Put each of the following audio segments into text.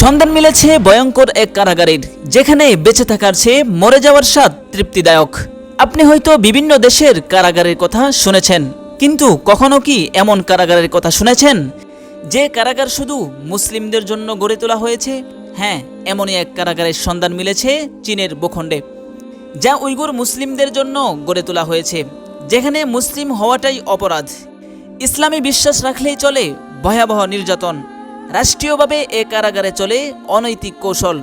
সন্ধান মিলেছে ভয়ঙ্কর এক কারাগারের, যেখানে বেঁচে থাকার চেয়ে মরে যাওয়ার স্বাদ তৃপ্তিদায়ক। আপনি হয়তো বিভিন্ন দেশের কারাগারের কথা শুনেছেন, কিন্তু কখনো কি এমন কারাগারের কথা শুনেছেন? যে কারাগার শুধু মুসলিমদের জন্য গড়ে তোলা হয়েছে? হ্যাঁ এমনই এক কারাগারের সন্ধান মিলেছে চীনের ভূখণ্ডে, যা উইগুর মুসলিমদের জন্য গড়ে তোলা হয়েছে, যেখানে মুসলিম হওয়াটাই অপরাধ। ইসলামী বিশ্বাস রাখলেই চলে ভয়াবহ নির্যাতন। রাষ্ট্রীয়ভাবে এ কারাগারে চলে অনৈতিক কৌশল,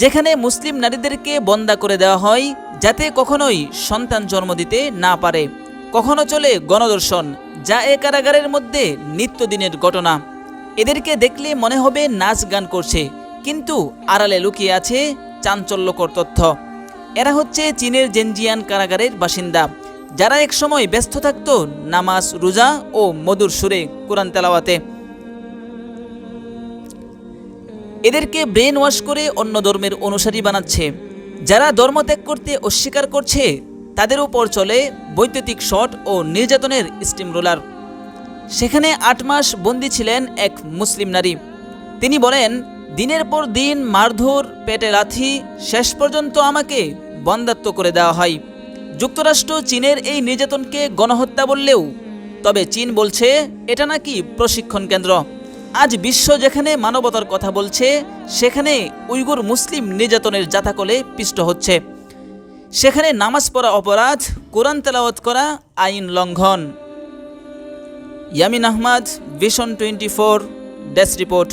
যেখানে মুসলিম নারীদেরকে বন্দা করে দেওয়া হয় যাতে কখনোই সন্তান জন্ম দিতে না পারে। কখনো চলে গণদর্শন, যা এ কারাগারের মধ্যে নিত্যদিনের ঘটনা। এদেরকে দেখলে মনে হবে নাচ গান করছে, কিন্তু আড়ালে লুকিয়ে আছে চাঞ্চল্যকর তথ্য। এরা হচ্ছে চীনের জেনজিয়ান কারাগারের বাসিন্দা, যারা একসময় ব্যস্ত থাকত নামাজ, রোজা ও মধুর সুরে কোরআন তেলাওয়াতে। এদেরকে ব্রেন ওয়াশ করে অন্য ধর্মের অনুসারী বানাচ্ছে। যারা ধর্ম ত্যাগ করতে অস্বীকার করছে, তাদের উপর চলে বৈদ্যুতিক শট ও নির্যাতনের স্টিম রোলার সেখানে আট মাস বন্দী ছিলেন এক মুসলিম নারী। তিনি বলেন, দিনের পর দিন মারধর, পেটে লাথি, শেষ পর্যন্ত আমাকে বন্দাত্ব করে দেওয়া হয়। যুক্তরাষ্ট্র চীনের এই নির্যাতনকে গণহত্যা বললেও, তবে চীন বলছে, এটা নাকি প্রশিক্ষণ কেন্দ্র। আজ বিশ্ব যেখানে মানবতার কথা বলছে, সেখানে উইগুর মুসলিম নির্যাতনের জাতাকলে পিষ্ট হচ্ছে। সেখানে নামাজ পড়া অপরাধ, কোরআন তেলাওয়াত করা আইন লঙ্ঘন। Yamin Ahmed, vision twenty four, desk report.